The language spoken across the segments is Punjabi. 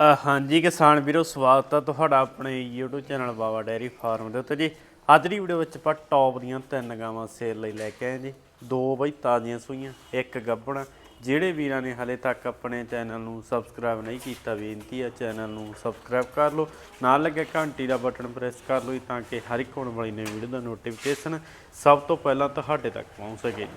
ਅ, ਹਾਂਜੀ ਕਿਸਾਨ ਵੀਰੋ ਸਵਾਗਤ ਹੈ ਤੁਹਾਡਾ ਆਪਣੇ YouTube channel Baba dairy farm ਦੇ ਉੱਤੇ ਜੀ। ਅੱਜ ਦੀ ਵੀਡੀਓ ਵਿੱਚ ਆਪਾਂ ਟੌਪ ਦੀਆਂ ਤਿੰਨ ਗਾਵਾਂ ਸੇਲ ਲਈ ਲੈ ਕੇ ਆਏ ਜੀ। ਦੋ ਬਈ ਤਾਜ਼ੀਆਂ ਸੂਈਆਂ ਇੱਕ ਗੱਬਣ ਜਿਹੜੇ ਵੀਰਾਂ ਨੇ ਹਲੇ ਤੱਕ ਆਪਣੇ ਚੈਨਲ ਨੂੰ ਸਬਸਕ੍ਰਾਈਬ ਨਹੀਂ ਕੀਤਾ, ਬੇਨਤੀ ਹੈ ਚੈਨਲ ਨੂੰ ਸਬਸਕ੍ਰਾਈਬ ਕਰ ਲਓ। ਨਾਲ ਲੱਗੇ ਘੰਟੀ ਦਾ ਬਟਨ ਪ੍ਰੈਸ ਕਰ ਲਓ ਤਾਂ ਕਿ ਹਰ ਇੱਕ ਹੋਣ ਵਾਲੀ ਨਵੀਂ ਵੀਡੀਓ ਦਾ ਨੋਟੀਫਿਕੇਸ਼ਨ ਸਭ ਤੋਂ ਪਹਿਲਾਂ ਤੁਹਾਡੇ ਤੱਕ ਪਹੁੰਚ ਸਕੇ ਜੀ।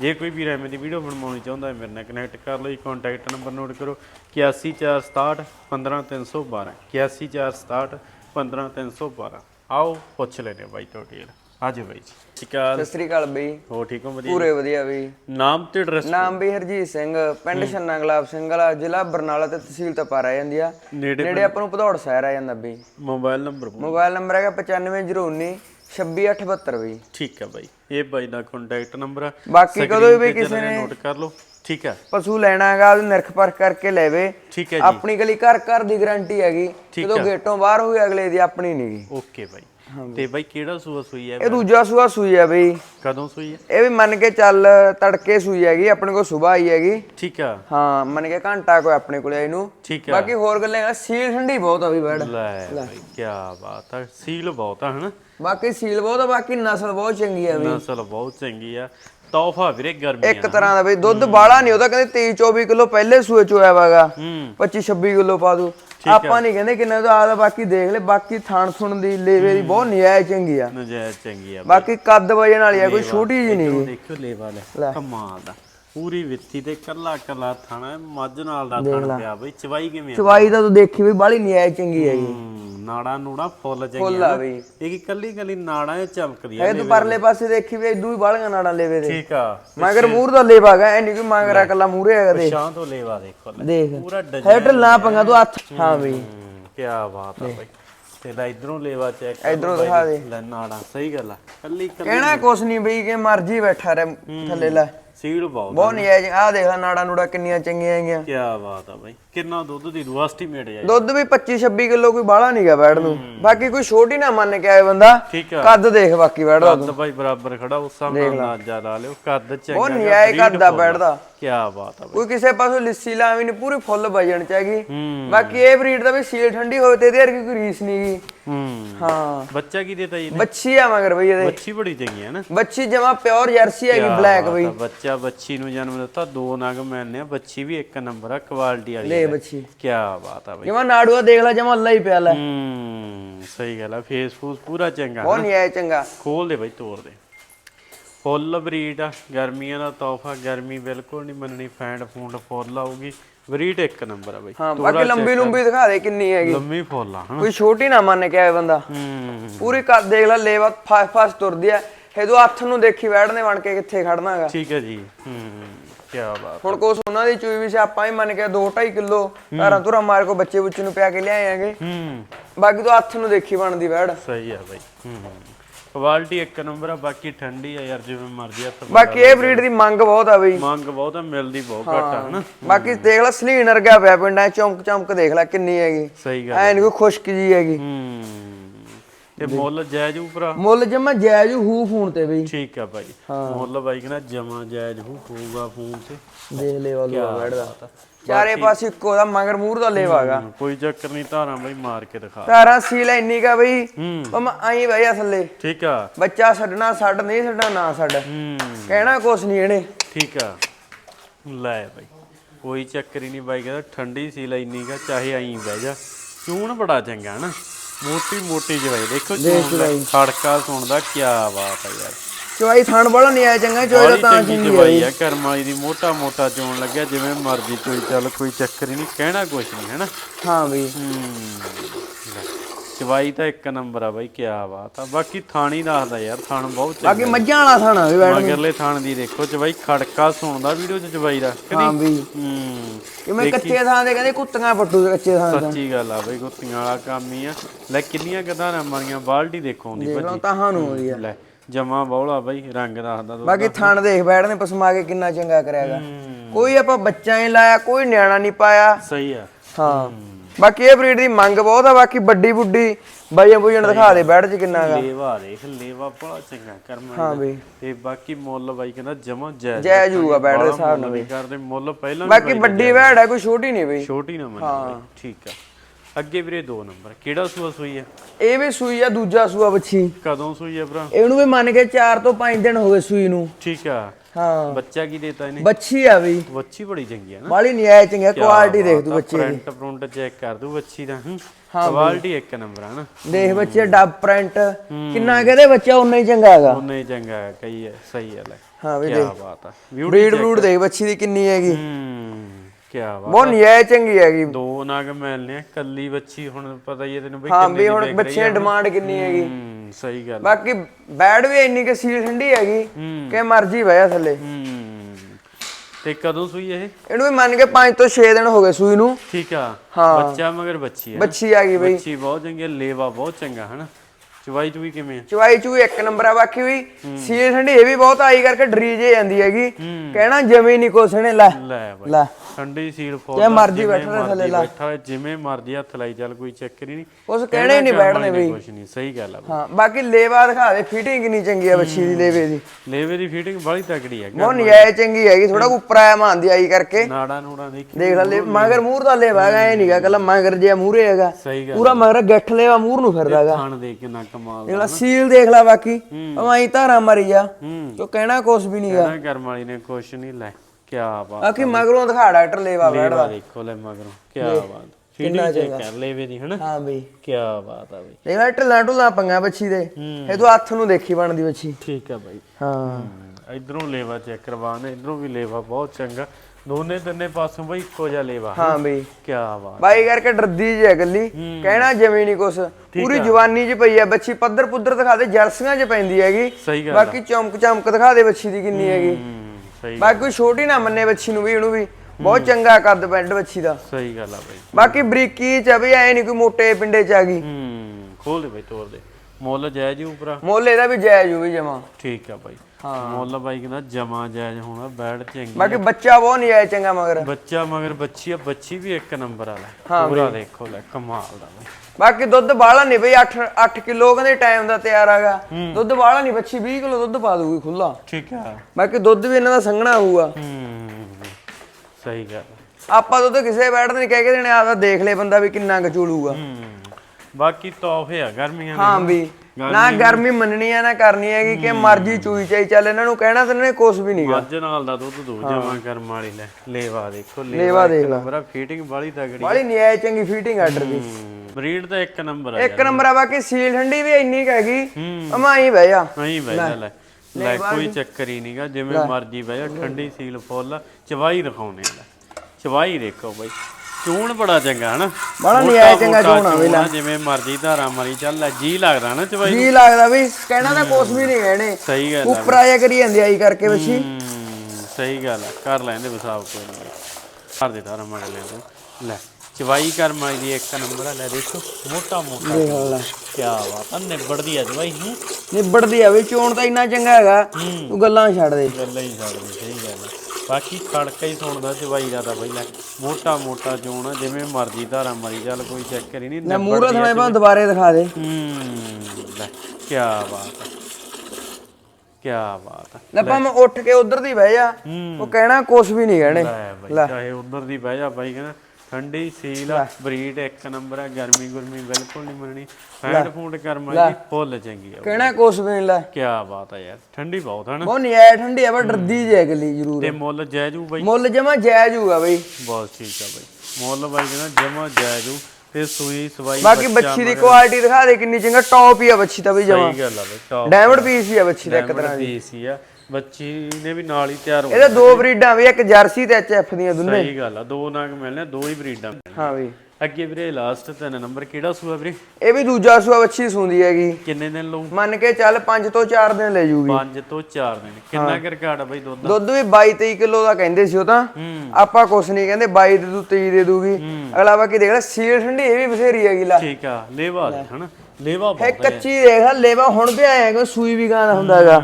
ਜੇ ਕੋਈ ਵੀਰ ਐਵੇਂ ਦੀ ਵੀਡੀਓ ਬਣਵਾਉਣੀ ਚਾਹੁੰਦਾ ਹੈ, ਮੇਰੇ ਨਾਲ ਕਨੈਕਟ ਕਰ ਲਓ ਜੀ। ਕੰਟੈਕਟ ਨੰਬਰ ਨੋਟ ਕਰੋ 8146 15312 8146 15312 ਆਓ, ਪੁੱਛ ਲੈਨੇ ਬਾਈ ਤੋਂ ਡਿਟੇਲ ਆਜੋ ਬਾਈ ਜੀ। ਸ਼ਿਕਾਲ ਸਤਿ ਸ੍ਰੀ ਅਕਾਲ ਬਈ। ਹੋ ਠੀਕ ਹੋ ਵਧੀਆ ਪੂਰੇ ਵਧੀਆ ਬਈ। ਨਾਮ ਤੇ ਐਡਰੈਸ ਨਾਮ ਬਈ ਹਰਜੀਤ ਸਿੰਘ ਪਿੰਡ ਛੰਨਾ ਗੁਲਾਬ ਸਿੰਘ ਵਾਲਾ ਜ਼ਿਲ੍ਹਾ ਬਰਨਾਲਾ ਤੇ ਤਹਿਸੀਲ ਤਪਾ ਰਹਿ ਜਾਂਦੀ ਆ। ਨੇੜੇ ਆਪਾਂ ਨੂੰ ਭਦੌੜ ਸ਼ਹਿਰ ਆ ਜਾਂਦਾ ਬਈ। ਮੋਬਾਈਲ ਨੰਬਰ ਮੋਬਾਈਲ ਨੰਬਰ ਹੈਗਾ 95019 26872 ਬਈ। ਠੀਕ ਹੈ ਬਾਈ। ਇਹ ਬਾਈ ਦਾ ਕੰਟੈਕਟ ਨੰਬਰ ਹੈ ਬਾਕੀ ਕਦੋਂ ਵੀ ਬਈ ਕਿਸੇ ਨੇ ਨੋਟ ਕਰ ਲਓ। ਠੀਕ ਹੈ ਪਸ਼ੂ ਲੈਣਾ ਹੈਗਾ ਉਹਦੀ ਨਿਰਖ ਪਰਖ ਕਰਕੇ ਲੈਵੇ। ਠੀਕ ਹੈ ਜੀ। ਆਪਣੀ ਗਲੀ ਘਰ ਘਰ ਦੀ ਗਾਰੰਟੀ ਹੈਗੀ। ਜਦੋਂ ਗੇਟੋਂ ਬਾਹਰ ਹੋਈ ਅਗਲੇ ਦੀ ਆਪਣੀ ਨਹੀਂਗੀ ਓਕੇ ਬਾਈ। ਤੇ ਬਾਈ ਕਿਹੜਾ ਸੂਆ ਸੂਈ ਹੈ ਇਹ ਦੂਜਾ ਸੂਆ ਸੂਈ ਹੈ ਬਈ। ਕਦੋਂ ਸੂਈ ਹੈ? ਇਹ ਵੀ ਮੰਨ ਕੇ ਚੱਲ ਤੜਕੇ ਸੂਈ ਹੈਗੀ ਆਪਣੇ ਕੋਲ ਸਵੇਰ ਆਈ ਹੈਗੀ। ਠੀਕ ਆ। ਹਾਂ ਮੰਨ ਕੇ ਘੰਟਾ ਕੋਈ ਆਪਣੇ ਕੋਲੇ ਇਹਨੂੰ ਠੀਕ ਆ। ਬਾਕੀ ਹੋਰ ਗੱਲਾਂ ਸੀਲ ਠੰਡੀ ਬਹੁਤ ਆ ਵੀ ਬੈਡ। ਲੈ ਕੀ ਬਾਤ ਹੈ ਸੀਲ ਬਹੁਤ ਆ ਹਨਾ? ਬਾਕੀ ਸੀਲ ਬਹੁਤ ਆ ਬਾਕੀ ਨਸਲ ਬਹੁਤ ਚੰਗੀ ਆ ਵੀ ਨਸਲ ਬਹੁਤ ਚੰਗੀ ਆ। ਤੋਹਫਾ ਵੀਰੇ ਗਰਮੀ ਇੱਕ ਤਰ੍ਹਾਂ ਦਾ ਬਈ ਦੁੱਧ ਬਾਲਾ ਨਹੀਂ ਉਹਦਾ ਕਹਿੰਦੇ 23 24 ਕਿਲੋ ਪਹਿਲੇ ਸੂਏ ਚ ਹੋਇਆ ਵਾਗਾ। ਹੂੰ। 25 26 ਕਿਲੋ ਪਾ ਦੂ। ਆਪਾਂ ਨਹੀਂ ਕਹਿੰਦੇ ਕਿੰਨਾ ਦਾ ਆਦਾ ਬਾਕੀ ਦੇਖ ਲੈ ਬਾਕੀ ਥਣ ਸੁਣ ਦੀ ਲੇਵੇ ਦੀ ਬਹੁਤ ਨਿਆਇ ਚੰਗੀ ਆ। ਨਜਾਇਜ਼ ਚੰਗੀ ਆ ਬਾਕੀ ਕੱਦ ਵਜਨ ਵਾਲੀ ਆ ਕੋਈ ਛੋਟੀ ਜੀ ਨਹੀਂ। ਦੇਖਿਓ ਲੇਵਾ ਲੈ। ਕਮਾਲ ਦਾ। ਪੂਰੀ ਵਿੱਥੀ ਤੇ ਕੱਲਾ ਕੱਲਾ ਥਾਣਾ ਮੱਝ ਨਾਲ ਦਾ ਥਣ ਪਿਆ ਬਈ ਚਵਾਈ ਕਿਵੇਂ ਆ? ਚਵਾਈ ਤਾਂ ਤੂੰ ਦੇਖੀ ਵੀ ਬਾਲੀ ਨਿਆਇ ਚੰਗੀ ਹੈਗੀ ਹੂੰ, ਨਾੜਾ ਨੂੜਾ ਫੁੱਲ ਫੁੱਲ ਚੰਗੀਆਂ ਆ ਬਈ। ਇਹ ਕੀ ਕੱਲੀ ਕੱਲੀ ਨਾੜਾਂ ਇਹ ਚਮਕਦੀਆਂ ਇਹ ਤੂੰ ਪਰਲੇ ਪਾਸੇ ਦੇਖੀ ਵੀ ਇਦੂ ਹੀ ਬਾਲੀਆਂ ਨਾੜਾਂ ਲੇਵੇ ਦੇ। ਠੀਕ ਆ ਮਗਰ ਮੂਰ ਦਾ ਲੇਵਾ ਹੈਗਾ ਐ ਨਹੀਂ ਕਿ ਮਗਰ ਆ ਕੱਲਾ ਮੂਰੇ ਹੈਗਾ ਦੇਖ ਸ਼ਾਂ ਤੋਂ ਲੇਵਾ ਦੇਖੋ ਲੈ ਦੇਖ। ਪੂਰਾ ਹੈ ਡਿਜ਼ਾਈਨ ਢਿੱਲਾ ਪੰਗਾ ਤੂੰ ਹੱਥ। ਹਾਂ ਬਈ। ਕੀ ਬਾਤ ਆ ਬਈ। ਤੇ ਲੈ ਇਧਰੋਂ ਲੇਵਾ ਚੈੱਕ ਇਧਰੋਂ ਦਿਖਾ ਦੇ। ਲੈ ਨਾੜਾਂ ਸਹੀ ਗੱਲ ਆ। ਕੱਲੀ ਕੱਲੀ ਕਹਿਣਾ ਕੁਛ ਨਹੀਂ ਬਈ ਕਿ ਮਰਜ਼ੀ ਬੈਠਾ ਰਹਿ ਥੱਲੇ ਲੈ। ਸੀਲ ਬਹੁਤ ਬਹੁਤ ਨਹੀਂ ਆਇਆ ਆ ਦੇਖ ਲੈ ਨਾੜਾ ਨੂੜਾ ਕਿੰਨੀਆਂ ਚੰਗੀਆਂ ਹੈਗੀਆਂ। ਕੀ ਬਾਤ ਆ ਬਈ। ਕਿੰਨਾ ਦੁੱਧ ਦੀ ਰੂ ਐਸਟੀਮੇਟ ਹੈ ਦੁੱਧ ਵੀ 25 26 ਕਿਲੋ ਕੋਈ ਬਾਹਲਾ ਨਹੀਂਗਾ ਬੈੜ ਨੂੰ। ਬਾਕੀ ਕੋਈ ਛੋਟੀ ਨਾ ਮੰਨ ਕੇ ਆਏ ਬੰਦਾ। ਕੱਦ ਦੇਖ ਬਾਕੀ ਬੈੜ ਦਾ ਕੱਦ ਭਾਈ ਬਰਾਬਰ ਖੜਾ ਉਸ ਨਾਲ ਅੰਦਾਜ਼ਾ ਲਾ ਲਿਓ। ਕੱਦ ਚੰਗਾ ਬਹੁਤ ਨਿਆਏ ਕੱਦ ਆ ਬੈੜ ਦਾ ਕੀ ਬਾਤ ਆ ਬਈ। ਕੋਈ ਕਿਸੇ ਪਾਸੋਂ ਲਿੱਸੀ ਲਾਵੀ ਨਹੀਂ ਪੂਰੀ ਫੁੱਲ ਵਜਣ ਚ ਹੈਗੀ। ਹੂੰ। ਬਾਕੀ ਇਹ ਬਰੀਡ ਦਾ ਵੀ ਸੀਲ ਠੰਡੀ ਹੋਵੇ ਤੇ ਇਹਦੇ ਵਰਗੀ ਕੋਈ ਰੀਸ ਨਹੀਂਗੀ ਹੂੰ। ਹਾਂ। ਬੱਚਾ ਕੀ ਦੇਤਾ ਜੀ ਨੇ ਬੱਚੀ ਆ ਮਗਰ ਬਈ ਇਹਦੇ। ਬੱਚੀ ਬੜੀ ਚੰਗੀ ਹੈ ਨਾ। ਬੱਚੀ ਜਮਾ ਪਿਓਰ ਜਰਸੀ ਹੈਗੀ ਬਲੈਕ ਬਈ। ਬੱਚਾ ਬੱਚੀ ਨੂੰ ਜਨਮ ਦਿੱਤਾ ਦੋ ਨਗ ਮਿਲਨੇ ਆ ਬੱਚੀ ਵੀ ਇੱਕ ਨੰਬਰ ਆ ਕੁਆਲਿਟੀ ਵਾਲੀ ਲੈ ਬੱਚੀ। ਕੀ ਬਾਤ ਆ ਬਈ। ਜਮਾ ਨਾੜੂਆ ਦੇਖ ਲੈ ਜਮਾ ਅੱਲਾ ਹੀ ਪਿਆ ਲੈ ਹੂੰ ਸਹੀ ਗੱਲ ਆ ਫੇਸ ਫੂਸ ਪੂਰਾ ਚੰਗਾ ਬਹੁਤ ਨਹੀਂ ਆਇਆ ਚੰਗਾ। ਖੋਲ ਦੇ ਬਈ ਤੋੜ ਦੇ। ਫੁੱਲ ਬਰੀਡ ਆ ਗਰਮੀਆਂ ਦਾ ਤੋਹਫਾ ਗਰਮੀ ਬਿਲਕੁਲ ਨਹੀਂ ਮੰਨਣੀ ਫੈਂਡ ਫੂੰਡ ਫੁੱਲ ਆਊਗੀ। ਬਰੀਡ ਇੱਕ ਨੰਬਰ ਆ ਬਈ। ਹਾਂ ਬਾਕੀ ਲੰਬੀ ਲੰਬੀ ਦਿਖਾ ਦੇ ਕਿੰਨੀ ਹੈਗੀ। ਲੰਮੀ ਫੁੱਲ ਆ ਕੋਈ ਛੋਟੀ ਨਾ ਮੰਨ ਕੇ ਆਏ ਬੰਦਾ। ਹੂੰ। ਪੂਰੀ ਕੱਦ ਦੇਖ ਲੈ ਲੇਵਾ ਫਾਸ ਫਾਸ ਤੁਰਦੀ ਐ ਇਹਦੋਂ ਹੱਥ ਨੂੰ ਦੇਖੀ ਬੈਠਨੇ ਬਣ ਕੇ ਕਿੱਥੇ ਖੜਨਾਗਾ ਠੀਕ ਹੈ ਜੀ। ਹੂੰ ਕੀ ਬਾਤ ਹੁਣ ਕੋਸ ਉਹਨਾਂ ਦੀ ਚੂਈ ਵੀ ਸੀ ਆਪਾਂ ਹੀ ਮੰਨ ਕੇ 2.5 ਕਿਲੋ ਧਾਰਾਂ ਧੁਰਾ ਮਾਰ ਕੋ ਬੱਚੇ ਬੁੱਚੇ ਨੂੰ ਪਿਆ ਕੇ ਲਿਆਏ ਆਂਗੇ ਹੂੰ। ਬਾਕੀ ਤੋਂ ਹੱਥ ਨੂੰ ਦੇਖੀ ਬਣਦੀ ਬੈੜ ਸਹੀ ਆ ਬਈ। ਹੂੰ। ਕੁਆਲਿਟੀ ਇੱਕ ਨੰਬਰ ਆ ਬਾਕੀ ਠੰਡੀ ਆ ਯਾਰ ਜਿਵੇਂ ਮਰਜ਼ੀ ਹੱਥ ਬਾਕੀ ਇਹ ਬਰੀਡ ਦੀ ਮੰਗ ਬਹੁਤ ਆ ਬਈ। ਮੰਗ ਬਹੁਤ ਆ ਮਿਲਦੀ ਬਹੁਤ ਘੱਟ ਆ ਹਨਾ? ਬਾਕੀ ਦੇਖ ਲੈ ਸਲੀਨ ਵਰਗਾ ਪਿਆ ਪਿੰਡਾਂ ਚੌਂਕ ਚੌਂਕ ਦੇਖ ਲੈ ਕਿੰਨੀ ਹੈਗੀ। ਸਹੀ ਗੱਲ ਐ ਨਹੀਂ ਕੋਈ ਖੁਸ਼ਕ ਜੀ ਹੈਗੀ। ਹੂੰ। ਤੇ ਮੁੱਲ ਜਾਇਜ਼ ਉਪਰਾ ਮੁੱਲ ਜਮਾ ਜਾਇਜ਼ ਹੂ ਫੋਨ ਤੇ ਬਈ। ਠੀਕ ਆ ਬਾਈ ਮੁੱਲ ਬਾਈ ਕਹਿੰਦਾ ਜਮਾ ਜਾਇਜ਼ ਹੋ ਹੋਊਗਾ ਫੋਨ ਤੇ। ਦੇਖ ਲੈ ਵਾਲੂ ਬੈੜਦਾ ਚਾਰੇ ਪਾਸੇ ਇੱਕੋ ਦਾ ਮਗਰ ਮੂਰ ਦਾ ਲੇਵਾਗਾ ਕੋਈ ਚੱਕਰ ਨਹੀਂ ਧਾਰਾਂ ਬਾਈ ਮਾਰ ਕੇ ਦਿਖਾ। ਤਾਰਾ ਸੀਲ ਇੰਨੀ ਕਾ ਬਈ। ਹੂੰ। ਉਹ ਮੈਂ ਆਈ ਬਈ ਥੱਲੇ। ਠੀਕ ਆ। ਬੱਚਾ ਛੱਡਣਾ ਛੱਡ ਨਹੀਂ ਛੱਡਣਾ ਨਾ ਛੱਡ। ਕਹਿਣਾ ਕੁਛ ਨਹੀਂ ਇਹਨੇ। ਠੀਕ ਆ। ਲੈ ਬਾਈ। ਕੋਈ ਚੱਕਰ ਹੀ ਨਹੀਂ ਬਾਈ ਕਹਿੰਦਾ ਠੰਡੀ ਸੀ ਲੈ ਇੰਨੀ ਕਾ ਚਾਹੇ ਆਈ ਬਹਿ ਜਾ। ਚੂਣ ਬੜਾ ਚੰਗਾ ਨਾ ਮੋਟੀ ਮੋਟੀ ਜਵਾਈ ਦੇਖੋ ਦਾ ਖੜਕਾ ਸੁਣਦਾ ਕੀ ਬਾਤ ਆ ਯਾਰ। ਚਵਾਈ ਥਣ ਵਾਲਾ ਨਹੀਂ ਆਇਆ ਚੰਗਾ ਚੋਈ ਦਾ ਤਾਂ ਚੰਗੀ ਜਵਾਈ ਆ ਕਰਮ ਵਾਲੀ ਦੀ ਮੋਟਾ ਮੋਟਾ ਚੋਣ ਲੱਗਿਆ ਜਿਵੇਂ ਮਰਜ਼ੀ ਚੋਈ ਚੱਲ ਕੋਈ ਚੱਕਰ ਹੀ ਨਹੀਂ ਕਹਿਣਾ ਕੁਛ ਨਹੀਂ ਹੈਨਾ ਹਾਂ ਬਈ ਚਵਾਈ ਤਾਂ ਇੱਕ ਨੰਬਰ ਆ ਬਾਈ ਕੀ ਬਾਤ ਆ। ਬਾਕੀ ਥਾਣੀ ਦੱਸਦਾ ਯਾਰ ਥਣ ਬਹੁਤ ਚੰਗਾ। ਬਾਕੀ ਮੱਝਾਂ ਵਾਲਾ ਥਾਣਾ ਵੀ ਬੈਠ ਮਗਰਲੇ ਥਾਣ ਦੀ ਦੇਖੋ ਚਵਾਈ ਖੜਕਾ ਸੁਣਦਾ ਵੀਡੀਓ ਚ ਚਵਾਈ ਦਾ ਕਿ ਹਾਂ ਬਈ ਹੂੰ। ਕਿਵੇਂ ਕੱਚੇ ਥਾਂ ਦੇ ਕਹਿੰਦੇ ਕੁੱਤੀਆਂ ਦੇ ਕੱਚੇ ਥਾਂ ਦਾ ਸੱਚੀ ਗੱਲ ਆ ਬਈ ਗੁੱਤੀਆਂ ਵਾਲਾ ਕੰਮ ਹੀ ਆ। ਲੈ ਕਿੰਨੀਆਂ ਗਦਾਂ ਨਾ ਮਾਰੀਆਂ ਬਾਲਟੀ ਦੇਖੋ ਆਉਂਦੀ ਭੱਜੀ। ਤਾਂ ਨੂੰ ਹੋਈ ਆ। ਲੈ ਜਮਾ ਬੌਲਾ ਬਾਈ ਰੰਗ ਦੱਸਦਾ ਬਾਕੀ ਥਣ ਦੇਖ ਬੈਠਨੇ ਪਸਮਾ ਕੇ ਕਿੰਨਾ ਚੰਗਾ ਕਰਿਆਗਾ ਹੂੰ, ਕੋਈ ਆਪਾਂ ਬੱਚਾ ਨਹੀਂ ਲਾਇਆ ਕੋਈ ਨਿਆਣਾ ਨਹੀਂ ਪਾਇਆ। ਸਹੀ ਆ। ਹਾਂ। ਬਾਕੀ ਇਹ ਬਰੀਡ ਦੀ ਮੰਗ ਬਹੁਤ ਆ ਬਾਕੀ ਵੱਡੀ ਬੁੱਢੀ ਬਾਈਆਂ ਬੁਈਆਂ ਦਿਖਾ ਦੇ ਬੈਠ ਚ ਕਿੰਨਾ ਗਾ ਲੇਵਾ ਦੇਖ ਲੇਵਾ ਬੜਾ ਚੰਗਾ ਕਰਮ ਹਾਂ ਬਈ ਤੇ ਬਾਕੀ ਮੁੱਲ ਬਾਈ ਕਹਿੰਦਾ ਜਮਾ ਜਾਇਜ਼ ਜਾਇਜ਼ ਹੋਊਗਾ ਬੈਠ ਦੇ ਹਿਸਾਬ ਨਾਲ ਨਹੀਂ ਕਰਦੇ ਮੁੱਲ ਪਹਿਲਾਂ ਬਾਕੀ ਵੱਡੀ ਬੈੜ ਹੈ ਕੋਈ ਛੋਟੀ ਨਹੀਂ ਬਈ। ਛੋਟੀ ਨਾ ਮੰਨ ਠੀਕ ਆ। ਅੱਗੇ ਵੀਰੇ ਦੋ ਨੰਬਰ ਕਿਹੜਾ ਸੂਆ ਸੂਈ ਹੈ ਇਹ ਵੀ ਸੂਈ ਆ ਦੂਜਾ ਸੂਆ ਬੱਚੀ ਕਦੋਂ ਸੂਈ ਹੈ ਭਰਾ? ਇਹਨੂੰ ਵੀ ਮੰਨ ਕੇ 4 ਤੋਂ 5 ਦਿਨ ਹੋ ਗਏ ਸੂਈ ਨੂੰ। ਠੀਕ ਆ। ਹਾਂ। ਬੱਚਾ ਕੀ ਦੇਤਾ ਇਹਨੇ? ਬੱਚੀ ਆ ਵੀ। ਬੱਚੀ ਬੜੀ ਚੰਗੀ ਹੈ ਨਾ। ਬਾਲੀ ਨਿਆਇ ਚੰਗਾ ਕੁਆਲਿਟੀ ਦੇਖ ਤੂੰ ਬੱਚੇ ਦੀ। ਪ੍ਰਿੰਟ ਪ੍ਰਿੰਟ ਚੈੱਕ ਕਰ ਦੂ ਬੱਚੀ ਦਾ ਹੂੰ। ਕੁਆਲਿਟੀ ਇੱਕ ਨੰਬਰ ਹੈ ਨਾ। ਦੇਖ ਬੱਚੇ ਡੱਬ ਪ੍ਰਿੰਟ ਕਿੰਨਾ ਕਹਦੇ ਬੱਚਾ ਉਨਾ ਹੀ ਚੰਗਾ ਹੈਗਾ। ਉਹਨੇ ਹੀ ਚੰਗਾ ਹੈ, ਕਈ ਹੈ ਸਹੀ ਹੈ ਲੈ। ਹਾਂ ਵੀ ਕੀ ਦੇਖ। ਬਾਤ ਆ। ਬਰੀਡ ਬਰੂਡ ਦੇਖ ਬੱਚੀ ਦੀ ਕਿੰਨੀ ਹੈਗੀ। ਹੂੰ ਕੀ ਬਾਤ ਬਹੁਤ ਨਿਆਇ ਚੰਗੀ ਹੈਗੀ। ਦੋ ਨਗ ਮਿਲਨੇ ਆ ਕੱਲੀ ਬੱਚੀ ਹੁਣ ਪਤਾ ਹੀ ਹੈ ਤੈਨੂੰ ਬਈ ਹਾਂ ਵੀ ਹੁਣ ਵਿਕ ਰਹੀ ਬੱਚੇ ਦੀ ਡਿਮਾਂਡ ਕਿੰਨੀ ਹੈਗੀ। ਸਹੀ ਗੱਲ ਬਾਕੀ ਬੈਡ ਵੀ ਇੰਨੀ ਕਿ ਸੀਲ ਠੰਡੀ ਹੈਗੀ ਕਿ ਮਰਜ਼ੀ ਬਹਿਆ ਥੱਲੇ। ਤੇ ਕਦੋਂ ਸੂਈ ਇਹ? ਇਹਨੂੰ ਵੀ ਮੰਨ ਕੇ 5 ਤੋਂ 6 ਦਿਨ ਹੋ ਗਏ ਸੂਈ ਨੂੰ। ਠੀਕ ਆ। ਹਾਂ। ਬੱਚਾ ਮਗਰ ਬੱਚੀ ਹੈ। ਬੱਚੀ ਆ ਗਈ ਬਈ। ਬੱਚੀ ਬਹੁਤ ਚੰਗੀ ਲੇਵਾ ਬਹੁਤ ਚੰਗਾ ਹਨਾ? ਚਵਾਈ ਚੁਈ ਕਿਵੇਂ ਆ? ਚਵਾਈ ਚੂਈ ਇੱਕ ਨੰਬਰ ਆ ਬਾਕੀ ਵੀ। ਸੀਲ ਠੰਡੀ ਇਹ ਵੀ ਬਹੁਤ ਆਈ ਕਰਕੇ ਡਰੀ ਜੇ ਜਾਂਦੀ ਹੈਗੀ। ਕਹਿਣਾ ਜਮੇ ਨਹੀਂ ਕੁਛ ਨੇ ਲੈ। ਲੈ ਬਾਈ। ਲੈ। ਠੰਡੀ ਸੀਲ ਫੋਲ ਜੇ ਮਰਜ਼ੀ ਬੈਠਾ ਰਹੇ ਥੱਲੇ ਲਾ। ਬੈਠਾ ਹੋਏ ਜਿਵੇਂ ਮਰਜ਼ੀ ਹੱਥ ਲਾਈ ਚੱਲ ਕੋਈ ਚੱਕਰ ਹੀ ਨਹੀਂ। ਉਸ ਕਹਿਣੇ ਨਹੀਂ ਬੈਠਣੇ ਬਈ। ਕੁਝ ਨਹੀਂ ਸਹੀ ਗੱਲ ਆ। ਹਾਂ ਬਾਕੀ ਲੇਵਾ ਦਿਖਾ ਦੇ ਫਿਟਿੰਗ ਕਿੰਨੀ ਚੰਗੀ ਆ ਬੱਚੀ ਦੀ ਲੇਵੇ ਦੀ। ਲੇਵੇ ਦੀ ਫਿਟਿੰਗ ਬੜੀ ਤਕੜੀ ਹੈ ਬਹੁਤ ਨਿਆਇ ਚੰਗੀ ਹੈਗੀ ਥੋੜਾ ਉੱਪਰ ਆਇਆ ਮਾਂਦੀ ਆਈ ਕਰਕੇ। ਨਾੜਾ ਨੂੜਾ ਦੇਖੀ ਦੇਖ ਲੈ ਮਗਰ ਮੂਰ ਦਾ ਲੇਵਾ ਹੈਗਾ ਇਹ ਨਹੀਂਗਾ ਕੱਲਾ ਮਗਰ ਜਿਹਾ ਮੂਰੇ ਹੈਗਾ। ਪੂਰਾ ਮਗਰ ਗੱਠ ਲੇਵਾ ਮੂਰ ਨੂੰ ਫਿਰਦਾ ਹੈਗਾ। ਖਾਣ ਦੇ ਕਿੰਨਾ ਕਮਾਲ ਲੈ ਸੀਲ ਦੇਖ ਲੈ ਬਾਕੀ। ਅਵਾਈ ਧਾਰਾ ਮਰੀ ਜਾ ਤੋ ਕਹਿਣਾ ਕੁਛ ਵੀ ਨਹੀਂਗਾ ਨਾ ਕਰਮ ਵਾਲੀ ਨੇ ਕੁਛ ਨਹੀਂ ਲੈ ਕੀ ਬਾਤ ਬਾਕੀ ਮਗਰੋਂ ਦਿਖਾ ਡਾਕਟਰ ਲੇਵਾ ਬੈਠਦਾ ਦੇਖੋ ਲੈ ਮਗਰੋਂ ਕੀ ਬਾਤ। ਫੀਡਿੰਗ ਚੈੱਕ ਕਰ ਲੇਵੇ ਦੀ ਹਨਾ? ਹਾਂ ਬਈ। ਕੀ ਬਾਤ ਆ ਬਈ। ਦੇਖ ਲੈ ਢਿੱਲਾਂ ਢੁੱਲਾਂ ਪੰਗਾ ਬੱਚੀ ਦੇ। ਇਹ ਤੂੰ ਹੱਥ ਨੂੰ ਦੇਖੀ ਬਣਦੀ ਬੱਚੀ ਠੀਕ ਆ ਬਾਈ। ਹਾਂ। ਇਧਰੋਂ ਲੇਵਾ ਚੈੱਕ ਕਰਵਾਣੇ ਇਧਰੋਂ ਵੀ ਲੇਵਾ ਬਹੁਤ ਚੰਗਾ। ਦੋਨੇ ਤਿੰਨੇ ਪਾਸੋਂ ਬਈ ਇੱਕੋ ਜਿਹਾ ਲੇਵਾ ਹਾਂ ਬਈ। ਕੀ ਬਾਤ ਬਾਈ ਕਰਕੇ ਡਰਦੀ ਜੇ ਗੱਲੀ ਕਹਿਣਾ ਜਮੀ ਨਹੀਂ ਕੁਛ। ਪੂਰੀ ਜਵਾਨੀ ਚ ਪਈ ਆ ਬੱਚੀ ਪੱਧਰ ਪੁੱਧਰ ਦਿਖਾ ਦੇ ਜਰਸੀਆਂ ਚ ਪੈਂਦੀ ਹੈਗੀ। ਬਾਕੀ ਚਮਕ ਚਮਕ ਦਿਖਾ ਦੇ ਬੱਚੀ ਦੀ ਕਿੰਨੀ ਹੈਗੀ। ਬਾਕੀ ਕੋਈ ਛੋਟੀ ਨਾ ਮੰਨੇ ਬੱਚੀ ਨੂੰ ਵੀ ਇਹਨੂੰ ਵੀ। ਬਹੁਤ ਚੰਗਾ ਕੱਦ ਪੈਂਟ ਬੱਚੀ ਦਾ। ਸਹੀ ਗੱਲ ਆ ਬਾਈ। ਬਾਕੀ ਬਰੀਕੀ ਚ ਵੀ ਐ ਨਹੀਂ ਕੋਈ ਮੋਟੇ ਪਿੰਡੇ ਚ ਆ ਗਈ। ਹੂੰ ਖੋਲ ਦੇ ਬਾਈ ਤੋੜ ਦੇ। ਮੁੱਲ ਜਾਇਜ਼ ਹੀ ਉਪਰਾ ਮੁੱਲ ਇਹਦਾ ਵੀ ਜਾਇਜ਼ ਹੋਵੇ ਜਮਾ। ਠੀਕ ਆ ਬਾਈ। ਹਾਂ। ਮੁੱਲ ਬਾਈ ਕਹਿੰਦਾ ਜਮਾ ਜਾਇਜ਼ ਹੋਣਾ ਬੈਡ ਚੰਗੀ ਬਾਕੀ ਬੱਚਾ ਬਹੁਤ ਨਹੀਂ ਆਇਆ ਚੰਗਾ ਮਗਰ। ਬੱਚਾ ਮਗਰ ਬੱਚੀ ਆ ਬੱਚੀ ਵੀ ਇੱਕ ਨੰਬਰ ਵਾਲਾ। ਹੈ। ਹਾਂ ਪੂਰਾ ਦੇਖੋ ਲੈ ਕਮਾਲ ਦਾ ਬਾਈ। ਬਾਕੀ ਦੁੱਧ ਬਾਹਲਾ ਨਹੀਂ ਬਈ 8 8 ਕਿਲੋ ਕਹਿੰਦੇ ਟਾਈਮ ਦਾ ਤਿਆਰ ਹੈਗਾ ਦੁੱਧ ਬਾਹਲਾ ਨਹੀਂ ਬੱਚੀ 20 ਕਿਲੋ ਦੁੱਧ ਪਾ ਦੂਗੀ ਖੁੱਲਾ ਠੀਕ ਆ। ਬਾਕੀ ਦੁੱਧ ਵੀ ਇਹਨਾਂ ਦਾ ਸੰਘਣਾ ਹੋਊਗਾ। ਹੂੰ ਸਹੀ ਗੱਲ ਆ। ਆਪਾਂ ਦੁੱਧ ਕਿਸੇ ਬੈਠ ਨਹੀਂ ਕਹਿ ਕੇ ਦੇਣੇ ਆਦਾ ਦੇਖ ਲੈ ਬੰਦਾ ਵੀ ਕਿੰਨਾ ਕੁ ਚੂਲੂਗਾ। ਹੂੰ। ਬਾਕੀ ਤੋਹਫੇ ਆ ਗਰਮੀਆਂ ਦੇ ਹਾਂ ਵੀ। ਨਾ ਗਰਮੀ ਮੰਨਣੀ ਆ ਨਾ ਕਰਨੀ ਹੈਗੀ ਕਿ ਮਰਜ਼ੀ ਚੂਈ ਚਾਈ ਚੱਲ ਇਹਨਾਂ ਨੂੰ ਕਹਿਣਾ ਤਾਂ ਇਹਨਾਂ ਨੇ ਕੁਛ ਵੀ ਨਹੀਂਗਾ ਮੱਝ ਨਾਲ ਦਾ ਦੁੱਧ ਦੋ ਜਮਾ ਕਰਮ ਵਾਲੀ ਲੈ ਲੇਵਾ ਦੇਖੋ ਲੇਵਾ ਦੇਖ ਲੈ। ਆ ਫੀਟਿੰਗ ਬਾਲੀ ਤਗੜੀ ਬਾਲੀ ਨਿਆਏ ਚੰਗੀ ਫੀਟਿੰਗ ਆਰਡਰ ਦੀ। ਬਰੀਡ ਤਾਂ ਇੱਕ ਨੰਬਰ ਆ ਇੱਕ ਨੰਬਰ ਆ ਬਾਕੀ ਸੀਲ ਠੰਡੀ ਵੀ ਇੰਨੀ ਹੈਗੀ। ਅਮਾਈ ਬਹਿ ਜਾ। ਨਹੀਂ ਬਹਿ ਜਾ ਲੈ। ਲੈ ਕੋਈ ਚੱਕਰ ਹੀ ਨਹੀਂਗਾ ਜਿਵੇਂ ਮਰਜ਼ੀ ਬਹਿ ਜਾ ਠੰਡੀ ਸੀਲ ਫੁੱਲ ਚਵਾਈ ਰਖਾਉਣੇ ਲੈ। ਚਵਾਈ ਦੇਖੋ ਬਾਈ। ਚੂਣ ਬੜਾ ਚੰਗਾ ਹਨਾ? ਬੜਾ ਨਿਆਏ ਚੰਗਾ ਚੂਣ ਆ ਬਈ ਲੈ। ਚੂਣ ਆ, ਜਿਵੇਂ ਮਰਜ਼ੀ ਧਾਰਾ ਮਰੀ ਚੱਲ ਲੈ ਜੀ ਲੱਗਦਾ ਨਾ ਚਵਾਈ ਜੀ ਲੱਗਦਾ ਵੀ ਕਹਿਣਾ ਤਾਂ ਕੁਛ ਵੀ ਨਹੀਂ ਕਹਿਣੇ। ਸਹੀ ਗੱਲ ਉੱਪਰ ਆਇਆ ਕਰੀ ਜਾਂਦੀ ਆਈ ਕਰਕੇ ਬੱਚੀ ਸਹੀ ਗੱਲ ਕਰ ਲੈਂਦੇ ਵਸਾਬ ਕੋਈ ਨਹੀਂ। ਕਰ ਦੇ ਧਾਰਾ ਮਰ ਲੈ ਤੂੰ। ਲੈ ਚਵਾਈ ਕਰ ਮਾਈ ਦੀ ਇੱਕ ਨੰਬਰ ਆ ਲੈ ਦੇਖੋ ਮੋਟਾ ਮੋਟਾ ਦੇਖ ਲੈ। ਕੀ ਬਾਤ ਆ ਨਿਬੜਦੀ ਆ ਚਵਾਈ ਨੂੰ। ਨਿਬੜਦੀ ਆ ਵੀ ਚੋਣ ਤਾਂ ਇੰਨਾ ਚੰਗਾ ਹੈਗਾ ਤੂੰ ਗੱਲਾਂ ਛੱਡ ਦੇ। ਗੱਲਾਂ ਹੀ ਛੱਡਦੀ ਸਹੀ ਗੱਲ ਬਾਕੀ ਖੜਕਾ ਹੀ ਸੁਣਦਾ ਚਵਾਈ ਦਾ ਤਾਂ ਬਈ ਲੈ ਮੋਟਾ ਮੋਟਾ ਆ, ਜਿਵੇਂ ਮਰਜ਼ੀ ਧਾਰਾ ਮਰੀ ਚੱਲ ਕੋਈ ਚੱਕਰ ਹੀ ਨਹੀਂ ਨਾ ਮੂਹਰੇ ਥਣੇ ਭਾਂ ਦੁਬਾਰੇ ਦਿਖਾ ਦੇ। ਹੂੰ ਲੈ ਕੀ ਬਾਤ ਆ। ਕੀ ਬਾਤ ਆ। ਲੈ। ਭਾਵੇਂ ਉੱਠ ਕੇ ਉਧਰ ਦੀ ਬਹਿ ਜਾ ਹੂੰ। ਉਹ ਕਹਿਣਾ ਕੁਛ ਵੀ ਨਹੀਂ ਕਹਿਣੇ। ਲੈ। ਬਾਈ ਚਾਹੇ ਉਧਰ ਦੀ ਬਹਿ ਜਾ ਬਾਈ ਕਹਿੰਦਾ ਠੰਡੀ ਸੀਲ ਆ ਬਰੀਡ ਇੱਕ ਨੰਬਰ ਆ ਗਰਮੀ ਗੁਰਮੀ ਬਿਲਕੁਲ ਨਹੀਂ ਮੰਨਣੀ। ਫੈਂਟ ਫੂਡ ਕਰਮਾ ਜੀ ਫੁੱਲ ਚੰਗੀ ਆ। ਕਹਿਣਾ ਕੁਛ ਵੀ ਨਹੀਂ ਲੈ। ਕੀ ਬਾਤ ਆ ਯਾਰ ਠੰਡੀ ਬਹੁਤ ਹਨ ਬਹੁਤ ਨਹੀਂ ਐ ਠੰਡੀ ਆ ਪਰ ਡਰਦੀ ਜੇ ਅਗਲੀ ਜ਼ਰੂਰ। ਤੇ ਮੁੱਲ ਜੈਜੂ ਬਾਈ? ਮੁੱਲ ਜਮਾ ਜਾਇਜ਼ ਹੋਊਗਾ ਬਈ। ਬਹੁਤ ਠੀਕ ਆ ਬਾਈ। ਮੁੱਲ ਬਾਈ ਕਹਿੰਦਾ ਜਮਾ ਜੈਜੂ ਤੇ ਸੂਈ ਸਵਾਈ ਬਾਕੀ ਬੱਚੀ ਦੀ ਕੁਆਲਿਟੀ ਦਿਖਾ ਦੇ ਕਿੰਨੀ ਚੰਗਾ ਟੌਪ ਹੀ ਆ ਬੱਚੀ ਤਾਂ ਬਈ ਜਮਾ। ਸਹੀ ਗੱਲ ਆ ਬਾਈ ਟੌਪ ਡਾਇਮੰਡ ਪੀਸ ਹੀ ਆ ਬੱਚੀ ਦਾ ਇੱਕ ਤਰ੍ਹਾਂ ਦੀ। ਪੀਸ ਆ। ਬੱਚੀ ਨੇ ਵੀ ਨਾਲ ਹੀ ਤਿਆਰ ਹੋ ਇਹਦੇ ਦੋ ਬਰੀਡਾਂ ਵੀ ਇੱਕ ਜਰਸੀ ਤੇ ਐਚਐਫ ਦੀਆਂ ਦੋਨੇ। ਸਹੀ ਗੱਲ ਆ ਦੋ ਨਾਗ ਮਿਲਨੇ ਦੋ ਹੀ ਬਰੀਡਾਂ ਹਾਂ ਬਈ ਅੱਗੇ ਵੀਰੇ ਲਾਸਟ ਤਿੰਨ ਨੰਬਰ ਕਿਹੜਾ ਸੂਆ ਵੀਰੇ? ਇਹ ਵੀ ਦੂਜਾ ਸੂਆ ਬੱਚੀ ਸੁੰਦੀ ਹੈਗੀ। ਕਿੰਨੇ ਦਿਨ ਲਊ? ਮੰਨ ਕੇ ਚੱਲ 5 ਤੋਂ 4 ਦਿਨ ਲੈ ਜੂਗੀ। 5 ਤੋਂ 4 ਦਿਨ। ਕਿੰਨਾ ਕਰ ਘਾਟ ਆ ਬਾਈ ਦੁੱਧ ਦਾ? ਦੁੱਧ ਵੀ 22 23 ਕਿਲੋ ਦਾ ਕਹਿੰਦੇ ਸੀ ਉਹ ਤਾਂ। ਆਪਾਂ ਕੁਛ ਨਹੀਂ ਕਹਿੰਦੇ 22 ਦੇ ਦੂ 23 ਦੇ ਦੂਗੀ। ਅਗਲਾ ਬਾਕੀ ਦੇਖ ਲੈ ਸੀਲ ਠੰਡੀ ਇਹ ਵੀ ਬਥੇਰੀ ਹੈਗੀ ਲਾ। ਠੀਕ ਆ ਲੇਵਾ ਹਨਾ? ਲੇਵਾ ਬਹੁਤ ਹੈ। ਕੱਚੀ ਦੇਖ ਲੈ ਲੇਵਾ ਹੁਣ ਤੇ ਆਇਆ ਕਿ ਸੂਈ ਵੀ ਗਾਂ ਦਾ ਹੁੰਦਾ ਹੈਗਾ।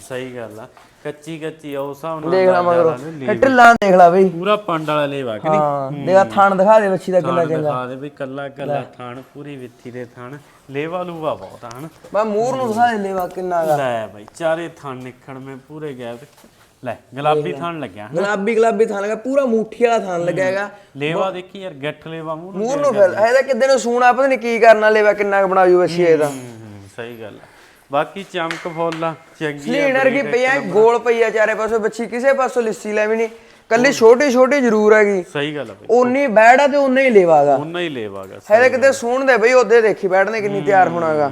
ਸਹੀ ਗੱਲ ਆ। ਕੱਚੀ ਕੱਚੀ ਆ ਉਸ ਹਿਸਾਬ ਨਾਲ ਦੇਖ ਲੈ ਮਗਰੋਂ। ਇਹ ਢਿੱਲਾਂ ਦੇਖ ਲੈ ਬਈ। ਪੂਰਾ ਪੰਡ ਵਾਲਾ ਲੇਵਾ ਕਿ ਨਹੀਂ? ਹਾਂ ਦੇਖ ਥਣ ਦਿਖਾ ਦੇ ਬੱਚੀ ਦਾ ਕਿੰਨਾ ਥਾਣ ਚੰਗਾ। ਦਿਖਾ ਦੇ ਵੀ ਕੱਲਾ ਕੱਲਾ ਥਾਣ ਪੂਰੀ ਵਿੱਥੀ ਦੇ ਥਾਣ ਲੇਵਾ ਲੂਵਾ ਬਹੁਤ ਆ ਹਨਾ? ਮੈਂ ਮੂਰ ਨੂੰ ਦਿਖਾ ਦੇ ਲੇਵਾ ਕਿੰਨਾ ਹੈਗਾ ਲੈ ਬਾਈ ਚਾਰੇ ਥਾਣ ਨਿਕੜ ਮੈਂ ਪੂਰੇ ਗਏ ਤੇ ਲੈ ਗੁਲਾਬੀ ਥਣ ਲੱਗਿਆ ਗੁਲਾਬੀ ਗੁਲਾਬੀ ਥਾਨ ਲਗਾ ਪੂਰਾ ਮੂਠੀ ਵਾਲਾ ਥਾਨ ਲੱਗਿਆ ਹੈਗਾ। ਲੇਵਾ ਦੇਖੀ ਯਾਰ ਗੱਠ ਲੇਵਾ ਮੂੰਹ ਨੂੰ ਮੂਰ ਨੂੰ ਫਿਰ ਇਹਦਾ ਕਿੱਦੇ ਨੂੰ ਸੂਣਾ ਪਤਾ ਨਹੀਂ ਕੀ ਕਰਨਾ ਲੈਵਾ ਕਿੰਨਾ ਕੁ ਬੱਚੀ ਇਹਦਾ। ਹੂੰ, ਸਹੀ ਗੱਲ ਆ। ਬਾਕੀ ਚਮਕ ਫੁੱਲ ਚੰਗੀ ਸਲੀਨਰ ਕੀ ਪਈ ਐ ਗੋਲ ਪਈ ਆ ਚਾਰੇ ਪਾਸੋਂ ਬੱਚੀ ਕਿਸੇ ਪਾਸੋਂ ਲਿੱਸੀ ਲੈ ਵੀ ਨਹੀਂ। ਕੱਲੀ ਛੋਟੀ ਛੋਟੀ ਜ਼ਰੂਰ ਹੈਗੀ। ਸਹੀ ਗੱਲ ਆ ਬਈ। ਉਨੀ ਬੈੜ ਤੇ ਉਨਾ ਹੀ ਲੇਵਾਗਾ ਉਹਨਾਂ ਹੀ ਲੇਵਾਗਾ ਇਹਦੇ ਕਿਤੇ ਸੂਣ ਦੇ ਬਈ ਉਹਦੇ ਦੇਖੀ ਬੈਠਨੇ ਕਿੰਨੀ ਤਿਆਰ ਹੋਣਾਗਾ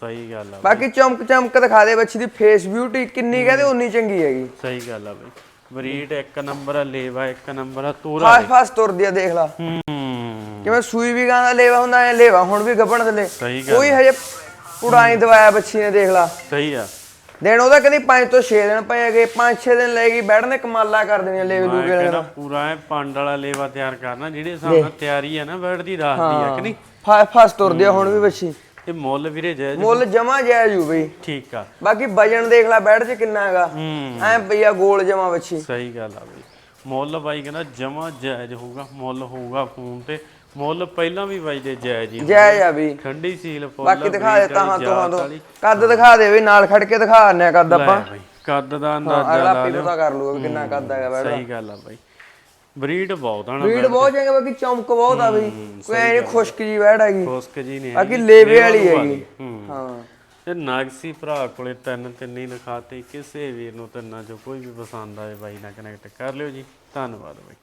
ਸਹੀ ਗੱਲ ਆ ਬਾਕੀ ਚਮਕ ਚਮਕ ਦਿਖਾ ਦੇ ਬੱਚੀ ਦੀ ਫੇਸ ਬਿਊਟੀ ਕਿੰਨੀ ਕਹਦੇ ਉਨੀ ਚੰਗੀ ਹੈਗੀ। ਸਹੀ ਗੱਲ ਆ ਬਈ। ਬਰੀਡ ਇੱਕ ਨੰਬਰ ਆ ਲੇਵਾ ਇੱਕ ਨੰਬਰ ਆ ਤੋਰਾ ਫਾਸ ਫਾਸ ਤੁਰਦੀ ਆ ਦੇਖ ਲਾ। ਹੂੰ। ਕਿਵੇਂ ਸੂਈ ਵੀ ਗਾਂ ਦਾ ਲੇਵਾ ਹੁੰਦਾ ਐ ਲੇਵਾ ਹੁਣ ਵੀ ਗੱਭਣ ਥੱਲੇ। ਕੋਈ ਹਜੇ ਪੁੜਾਈ ਦਵਾਇਆ ਬੱਚੀ ਨੇ ਦੇਖ ਲਾ। ਸਹੀ ਆ। ਦਿਨ ਉਹਦਾ ਕਹਿੰਦੀ 5 ਤੋਂ 6 ਦਿਨ ਪਏ ਹੈਗੇ 5-6 ਦਿਨ ਲੈ ਗਈ ਬੈਠਨੇ ਕਮਾਲਾ ਕਰ ਦੇਣੀਆਂ ਲੇਵੇ ਮੈਂ ਲੂਗੇ ਕਹਿੰਦਾ ਪੂਰਾ ਐ ਪੰਡ ਵਾਲਾ ਲੇਵਾ ਤਿਆਰ ਕਰਨਾ ਜਿਹੜੇ ਹਿਸਾਬ ਨਾਲ ਤਿਆਰੀ ਆ ਨਾ ਬੈਡ ਦੀ ਦੱਸਦੀ ਆ ਕਿ ਨਹੀਂ? ਫਾਸ ਫਾਸ ਤੁਰਦੀ ਆ ਹੁਣ ਵੀ ਬੱਚੀ। ਇਹ ਮੁੱਲ ਵੀਰੇ ਜਾਇਜ਼ ਮੁੱਲ ਜਮਾ ਜਾਇਜ਼ ਹੂ ਬਈ। ਠੀਕ ਆ। ਬਾਕੀ ਵਜਨ ਦੇਖ ਲੈ ਬੈਠ 'ਚ ਕਿੰਨਾ ਹੈਗਾ। ਹੂੰ। ਐ ਪਈਆ ਗੋਲ ਜਮਾ ਬੱਚੀ। ਸਹੀ ਗੱਲ ਆ ਬਈ। ਮੁੱਲ ਬਾਈ ਕਹਿੰਦਾ ਜਮਾ ਜਾਇਜ਼ ਹੋਊਗਾ ਮੁੱਲ ਹੋਊਗਾ ਫੋਨ ਤੇ। ਮੁੱਲ ਪਹਿਲਾਂ ਵੀ ਬਾਈ ਦੇ ਜਾਇਜ਼ ਹੀ ਜਾਇਜ਼ ਆ ਵੀ। ਠੰਡੀ ਸੀਲ ਫੁੱਲ ਬਾਕੀ ਦਿਖਾ ਦੇ ਤਾਂ ਤੋਂ ਵਾਲੀ। ਕੱਦ ਦਿਖਾ ਦੇ ਵੀ ਨਾਲ ਖੜ ਕੇ ਦਿਖਾ ਆਨੇ ਕੱਦ ਆਪਾਂ। ਲੈ ਕੱਦ ਦਾ ਅੰਦਾਜ਼ਾ ਲਾ ਲਿਓ। ਪਤਾ ਕਰ ਲੂਗਾ ਕਿੰਨਾ ਕੱਦ ਹੈਗਾ ਬੈਠ ਸਹੀ ਗੱਲ ਆ ਬਾਈ। ਬਰੀਡ ਬਹੁਤ ਆ ਨਾ ਬਰੀਡ ਬਹੁਤ ਚੰਗਾ ਬਾਕੀ ਚਮਕ ਬਹੁਤ ਆ ਬਈ। ਕੋਈ ਐ ਖੁਸ਼ਕ ਜੀ ਬੈਠ ਹੈਗੀ। ਖੋਸਕ ਜੀ ਨੇ ਬਾਕੀ ਲੇਵੇ ਵਾਲੀ ਹੈਗੀ। ਹੂੰ। ਹਾਂ। ਤੇ ਨਾਗਸੀ ਭਰਾ ਕੋਲੇ ਤਿੰਨ ਤਿੰਨ ਹੀ ਲਿਖਾਤੇ ਕਿਸੇ ਵੀਰ ਨੂੰ ਤਿੰਨਾਂ ਚੋਂ ਕੋਈ ਵੀ ਪਸੰਦ ਆਏ ਬਾਈ ਨਾਲ ਕਨੈਕਟ ਕਰ ਲਿਓ ਜੀ। ਧੰਨਵਾਦ ਬਾਈ।